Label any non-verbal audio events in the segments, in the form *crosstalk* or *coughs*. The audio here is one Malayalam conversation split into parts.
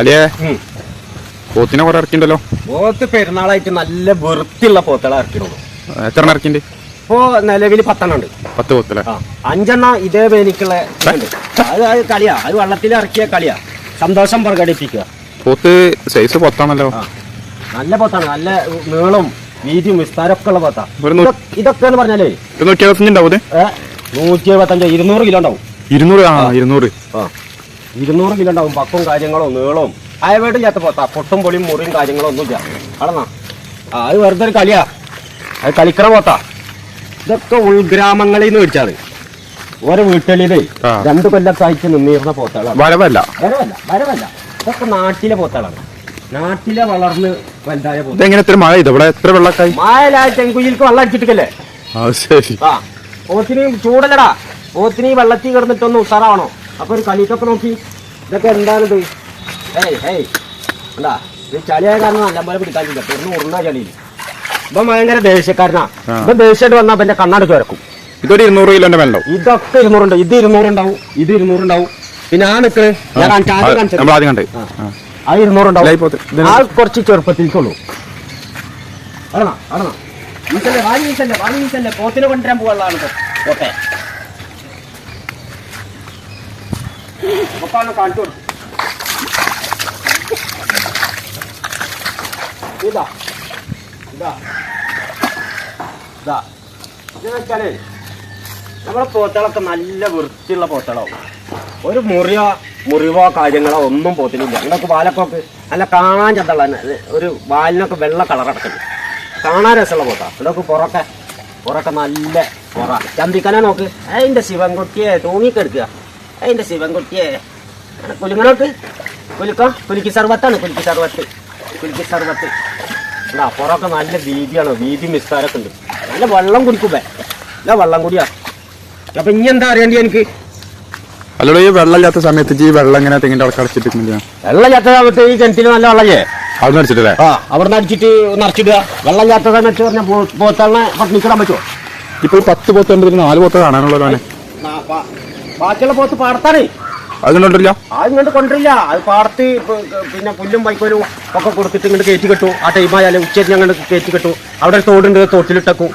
അലിയേ ഉം. പോത്തിനെ കുറെ ഇറക്കിണ്ടല്ലോ. പോത്ത് പെരുന്നാളായിട്ട് നല്ല വൃത്തിയുള്ള പോത്തുകളെ ഇറക്കിടുള്ളൂ എത്ര ഇറക്കിണ്ട്? ഇപ്പോ നിലവിൽ പത്തെണ്ണം ഉണ്ട്. പത്ത് പോത്തല്ലേ അഞ്ചെണ്ണ ഇതേ വേലിക്കുള്ള അത് അത് കളിയാ. അത് വെള്ളത്തിൽ ഇറക്കിയ കളിയാ. സന്തോഷം പ്രകടിപ്പിക്കുക. പോത്ത് സൈസ് പത്താണല്ലോ. നല്ല പോത്താണ്. നല്ല നീളം വീതിയും വിസ്താരമൊക്കെ ഉള്ള പോത്താ. ഇതൊക്കെ എന്ന് പറഞ്ഞാലേ നൂറ്റി എഴുപത്തഞ്ചുണ്ടാവും ഉണ്ടാവും നൂറ്റി എഴുപത്തഞ്ച് ഇരുന്നൂറ് കിലോ ഉണ്ടാവും. ഇരുന്നൂറ്? ആ. ഇരുന്നൂറ്. ആ. ഇരുന്നൂറ് കിലോ ഉണ്ടാവും പക്കും കാര്യങ്ങളോ നീളവും. അയവേടില്ലാത്ത പോത്താ പൊട്ടും പൊളിയും മുറിയും കാര്യങ്ങളോ ഒന്നുമില്ല. അളന്നാ ആ അത് വെറുതെ ഒരു കളിയാ. അത് കളിക്കണ പോത്താ. ഇതൊക്കെ ഉൾഗ്രാമങ്ങളിൽ നിന്ന് മേടിച്ചാണ്. ഓരോ വീട്ടുകളിലേ. രണ്ട് കൊല്ലം ആയിട്ട് നിന്നിരുന്ന പോത്താളാണ് വരവല്ല. വരവല്ല വരവല്ല. ഇതൊക്കെ നാട്ടിലെ പോത്താളാണ് നാട്ടിലെ വളർന്ന് വലുതായ പോത്ത് മഴ ഇത് ഇവിടെ എത്ര വെള്ളക്കായി മഴ തെങ്കുയിൽക്ക് വെള്ളം അടിച്ചിട്ടില്ലേ? ആ ശരി. ആ ചൂടല്ലടാ. ഓത്തിനി ഈ വെള്ളത്തിൽ കിടന്നിട്ടൊന്ന് ഉഷാറാവണോ. അപ്പൊ ഒരു കളിക്കൊക്കെ നോക്കി. ഇതൊക്കെ എന്താണിത്? ഏയ് ഏയ് എന്താ ഇത് ചളിയായ കാരണം നല്ല പോലെ പിടിക്കാനില്ല. പെരുന്ന് ഉറുന്ന ചളിയിൽ ഇപ്പം ഭയങ്കര ദേഷ്യക്കാരനാ. ഇപ്പൊ ഇപ്പം ദേഷ്യമായിട്ട് വന്നാൽ പിന്നെ കണ്ണടച്ച് വരക്കും. ഇതൊരു ഇരുന്നൂറ് കിലോന്റെ മേലുണ്ടാവും ഇതൊക്കെ ഇരുന്നൂറുണ്ട്. ഇത് ഇരുന്നൂറുണ്ടാവും. ഇത് ഇരുന്നൂറുണ്ടാവും. പിന്നെ ആ നിക്ക് ഞാൻ ആദ്യം കാണിച്ചത്. നമ്മൾ ആദ്യം കണ്ട്. ആ. ഇരുന്നൂറുണ്ടാവും. ആ കുറച്ച് ചെറുപ്പത്തിലേക്കുള്ളൂ. ആണോ ആണോ വീസല്ലേ വാങ്ങി വീസല്ലേ വാങ്ങി വീസല്ലേ പോത്തിനെ കൊണ്ടുവരാൻ പോകാനുള്ളതാണ് ഓക്കെ ഒപ്പാണ് കാണിച്ചു കൊടുക്കും ഇതാ ഇതാ ഇതാ. ഇതെന്ന് വെച്ചാലേ നമ്മളെ പോത്തളൊക്കെ നല്ല വൃത്തിയുള്ള പോത്തളാവും ഒരു മുറിയോ മുറിവോ കാര്യങ്ങളോ ഒന്നും പോത്തിനില്ല നിങ്ങൾക്ക് വാലക്കൊക്കെ നല്ല കാണാൻ ഒരു വാലിനൊക്കെ വെള്ള കളർ അടക്കുന്നു കാണാൻ രസമുള്ള പോത്താ. ഇതൊക്കെ പുറക്കെ പുറക്കെ നല്ല പുറ. ചന്തിക്കനെ നോക്ക്. അതിന്റെ ശിവൻകുട്ടിയെ തൂങ്ങിക്കെടുക്കുക. അതിന്റെ ശിവൻകുട്ടിയെ. അങ്ങനെ കുലുക്കോ. കുലുക്ക സർവത്താണ്. കുലുക്കി സർവത്ത്. കുലുക്കി സർവത്ത്. ഇതാ അപ്പുറമൊക്കെ നല്ല വീതിയാണ്? വീതി മിസ്താരൊക്കെ ഉണ്ട്. നല്ല വെള്ളം കുടിക്കുമ്പേ. നല്ല വെള്ളം കൂടിയാ. അപ്പൊ ഇനി എന്താ അറിയണ്ടി എനിക്ക്? അല്ലടോ ഈ വെള്ളം ഇല്ലാത്ത സമയത്ത് ഈ വെള്ളം എങ്ങനെ തെങ്ങിന്റെ അവിടെ വെള്ളം ഇല്ലാത്ത സമയത്ത് ഈ കിണറ്റിൽ നല്ല വെള്ളയേ അവിടെ അടിച്ചിട്ടില്ലേ? ആ അവിടെ അടിച്ചിട്ട് നിറച്ചിടുക. വെള്ളം ഇല്ലാത്ത സമയത്ത് പറഞ്ഞ പോത്തളിനെ പട്ടിണിക്കിടാൻ പറ്റുമോ ഇപ്പൊ പത്ത് പോത്ത് ഉണ്ട് ഇതിന് നാല് പോത്ത് കാണാനുള്ളതാണ്. ബാക്കിയുള്ള പോത്ത് പാടത്താണ്. അത് കണ്ടോണ്ടില്ല അത് ഇങ്ങോട്ട് കൊണ്ടില്ല അത് പാടത്ത് പിന്നെ പുല്ലും വൈക്കോലും ഒക്കെ കൊടുത്തിട്ട് ഇങ്ങോട്ട് കയറ്റി കെട്ടു. ആ ടൈമായാലും ഉച്ചയ്ക്ക് ഞങ്ങൾ കയറ്റി കെട്ടു. അവിടെ ഒരു തോടുണ്ട് തോട്ടിലിട്ടക്കും.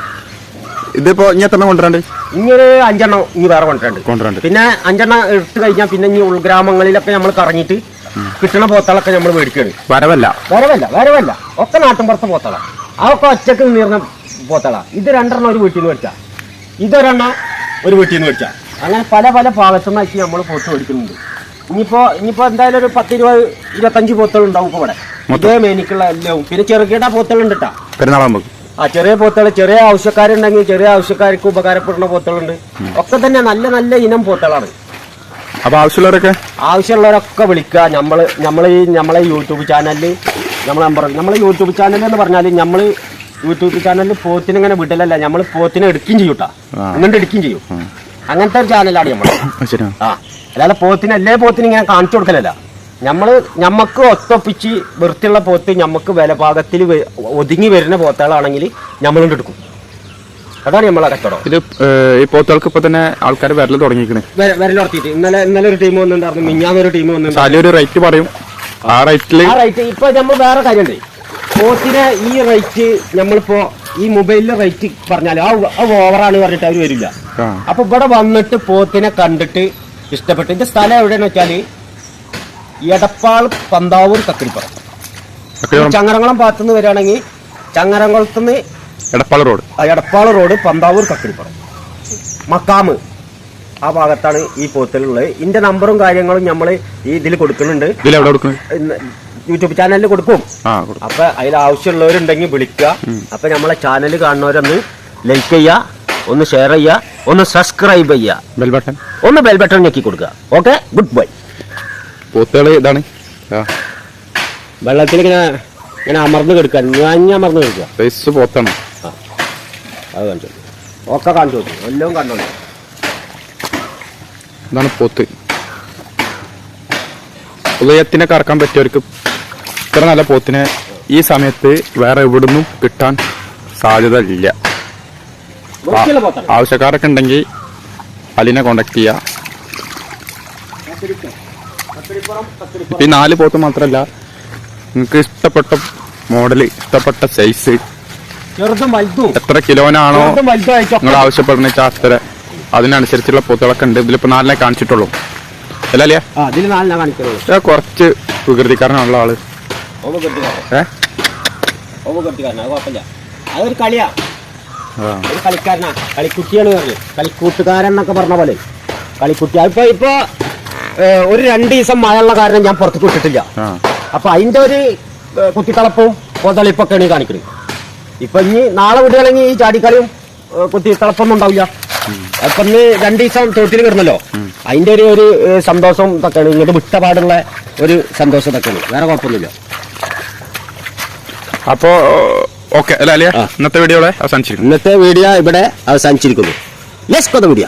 ഇതിപ്പോ ഇനി എത്ര കൊണ്ടുവരണ്ട്? ഇങ്ങനെ അഞ്ചെണ്ണം ഇനി വേറെ കൊണ്ടുവരണ്ട്. പിന്നെ അഞ്ചെണ്ണം എടുത്തു കഴിഞ്ഞാൽ പിന്നെ ഇനി ഉൾഗ്രാമങ്ങളിലൊക്കെ നമ്മൾ കറങ്ങിയിട്ട് കിട്ടണ പോത്തളൊക്കെ നമ്മൾ മേടിക്കുകയാണ് വരവല്ല. വരവല്ല വരവല്ല. ഒക്കെ നാട്ടിൻപുറത്തെ പോത്തള അതൊക്കെ ഒറ്റയ്ക്ക് നീർന്ന പോത്തള ഇത് രണ്ടെണ്ണം ഒരു വീട്ടിൽ നിന്ന് മേടിച്ച. ഇതൊരെണ്ണം ഒരു വീട്ടിൽ നിന്ന് മേടിച്ച. അങ്ങനെ പല പല ഭാഗത്തുനിന്നാക്കി നമ്മൾ പോത്ത് മേടിക്കുന്നുണ്ട് ഇനിയിപ്പോ ഇനിയിപ്പോ എന്തായാലും ഒരു പത്ത് ഇരുപത് ഇരുപത്തഞ്ച് പോത്തുകൾ ഉണ്ടാവും ഇപ്പൊ ഇവിടെ. ഇതേ മേനിക്കുള്ള എല്ലാം. പിന്നെ ചെറുകിട പോത്തുകളുണ്ട് കേട്ടാ ആ ചെറിയ പോത്തുകൾ ചെറിയ ആവശ്യക്കാരുണ്ടെങ്കിൽ ചെറിയ ആവശ്യക്കാർക്ക് ഉപകാരപ്പെടുന്ന പോത്തുകളുണ്ട് ഒക്കെ തന്നെ നല്ല നല്ല ഇനം പോത്തുകളാണ് അപ്പൊ ആവശ്യമുള്ളവരൊക്കെ? ആവശ്യമുള്ളവരൊക്കെ വിളിക്കുക. നമ്മൾ നമ്മൾ ഈ നമ്മളെ യൂട്യൂബ് ചാനലിൽ നമ്മൾ നമ്പർ നമ്മളെ യൂട്യൂബ് ചാനൽ എന്ന് പറഞ്ഞാൽ നമ്മൾ യൂട്യൂബ് ചാനലിൽ പോത്തിനെ ഇങ്ങനെ വിടലല്ല. നമ്മൾ പോത്തിനെ എടുക്കുകയും ചെയ്യൂട്ടാ എന്നിട്ട് എടുക്കുകയും ചെയ്യും. അങ്ങനത്തെ ഒരു ചാനലാണ് നമ്മൾ *coughs* ആ അല്ലാതെ പോത്തിന് എല്ലാ പോത്തിനും ഇങ്ങനെ കാണിച്ചു കൊടുക്കലല്ല. നമ്മൾ ഞമ്മക്ക് ഒത്തൊപ്പിച്ച് വൃത്തിയുള്ള പോത്ത് ഞമ്മക്ക് വിലപാകത്തിൽ വെ- ഒതുങ്ങി വരുന്ന പോത്തുകളാണെങ്കിൽ നമ്മളുകൊണ്ട് എടുക്കും. അതാണ് നമ്മളെ കച്ചവടം. ഇത് ഈ പോത്തുകൾക്ക് ഇപ്പൊ തന്നെ ആൾക്കാർ വരൽ തുടങ്ങിയിരിക്കണേ. വിരലുറത്തിയിട്ട് ഇന്നലെ ഇന്നലെ ഒരു ടീം വന്നിട്ടുണ്ടായിരുന്നു. മിഞ്ഞാന്നൊരു ടീം വന്നിട്ടുണ്ട് ഒരു റേറ്റ് പറയും. ആ റേറ്റിൽ ആ റേറ്റ് ഇപ്പൊ നമ്മൾ വേറെ കാര്യമുണ്ട്. പോത്തിനെ ഈ റേറ്റ് നമ്മളിപ്പോ ഈ മൊബൈലിലെ റേറ്റ് പറഞ്ഞാൽ ആ ഓവറാണ് പറഞ്ഞിട്ട് അവർ വരില്ല. അപ്പൊ ഇവിടെ വന്നിട്ട് പോത്തിനെ കണ്ടിട്ട് ഇഷ്ടപ്പെട്ട്. ഇതിന്റെ സ്ഥലം എവിടെയെന്ന് വെച്ചാൽ എടപ്പാൾ പന്താവൂർ ഈ ചങ്ങരംകുളം ഭാഗത്തുനിന്ന് വരികയാണെങ്കിൽ ചങ്ങരംകുളത്തുനിന്ന് എടപ്പാൾ റോഡ്. എടപ്പാൾ റോഡ് പന്താവൂർ കക്കിരിപ്പുറം. മക്കാമ്. ആ ഭാഗത്താണ് ഈ പോത്തിലുള്ളത്. ഇതിന്റെ നമ്പറും കാര്യങ്ങളും നമ്മൾ ഈ ഇതിൽ കൊടുക്കുന്നുണ്ട്. യൂട്യൂബ് ചാനലിൽ കൊടുക്കും. ആ അപ്പൊ അതിൽ ആവശ്യമുള്ളവരുണ്ടെങ്കിൽ വിളിക്കുക അപ്പൊ നമ്മളെ ചാനൽ കാണുന്നവരൊന്ന് ലൈക്ക് ചെയ്യുക ഒന്ന് ഷെയർ ചെയ്യുക ഒന്ന് സബ്സ്ക്രൈബ് ചെയ്യുക. ബെൽ ബട്ടൺ ഒന്ന് ബെൽ ബട്ടൺ ഞെക്കി കൊടുക്കുക. ഓക്കെ ഗുഡ് ബൈ പോത്തുകൾ ഇതാണ്. ആ. വെള്ളത്തിൽ ഇങ്ങനെ ഇങ്ങനെ അമർന്ന് കിടക്കുക. ഞാൻ അമർന്ന് കിടക്കുക. പോത്താണ്. അത് കാണിച്ചു ഒക്കെ കാണിച്ചു നോക്കി എല്ലാം കണ്ടോളൂ ഇതാണ് പോത്ത്. ഉദയത്തിനെ കറക്കാൻ പറ്റിയവർക്ക് ഇത്ര നല്ല പോത്തിനെ ഈ സമയത്ത് വേറെ എവിടുന്നും കിട്ടാൻ സാധ്യത ഇല്ല ആവശ്യക്കാരൊക്കെ ഉണ്ടെങ്കിൽ അലിനെ കോണ്ടാക്ട് കത്തിരിപ്പുറം ഈ നാല് പോത്ത് മാത്രമല്ല നിങ്ങൾക്ക് ഇഷ്ടപ്പെട്ട മോഡൽ ഇഷ്ടപ്പെട്ട സൈസ് എത്ര കിലോനാണോ നിങ്ങൾ ആവശ്യപ്പെടുന്ന അത്ര അതിനനുസരിച്ചുള്ള പോത്തുകളൊക്കെ ഉണ്ട്. ഇതിലിപ്പോ നാലിനെ കാണിച്ചിട്ടുള്ളൂ. അല്ലേ കുറച്ച് വികൃതിക്കാരനാണുള്ള ആൾ. കുഴപ്പമില്ല. അതൊരു കളിയാ. ഒരു കളിക്കാരനാ. കളിക്കുട്ടിയാണ് പറഞ്ഞു. കളിക്കൂട്ടുകാരൻ എന്നൊക്കെ പറഞ്ഞ പോലെ. കളിക്കുട്ടി ഇപ്പൊ ഇപ്പൊ ഒരു രണ്ട് ദിവസം മഴയുള്ള കാരണം ഞാൻ പുറത്തേക്ക് വിട്ടിട്ടില്ല. അപ്പൊ അതിന്റെ ഒരു കൊതളിപ്പൊക്കെയാണ് ഈ കാണിക്കുന്നത് ഇപ്പൊ ഇനി നാളെ വിടുകയാണെങ്കിൽ ഈ ചാടിക്കളിയും ഏ, കുത്തിത്തളപ്പൊന്നും ഉണ്ടാവില്ല. അപ്പൊ ഇന്ന് രണ്ട് ദിവസം തൊട്ടിൽ കിടന്നല്ലോ. അതിന്റെ ഒരു ഒരു സന്തോഷം ഇതൊക്കെയാണ്. ഇങ്ങോട്ട് വിട്ടപാടുള്ള ഒരു സന്തോഷം ഇതൊക്കെയാണ്. വേറെ കുഴപ്പമൊന്നുമില്ല. അപ്പോ ഓക്കെ. അല്ല ആ. ഇന്നത്തെ വീഡിയോ അവസാനിച്ചിരിക്കുന്നു. ഇന്നത്തെ വീഡിയോ ഇവിടെ അവസാനിച്ചിരിക്കുന്നു. കൊത വീഡിയോ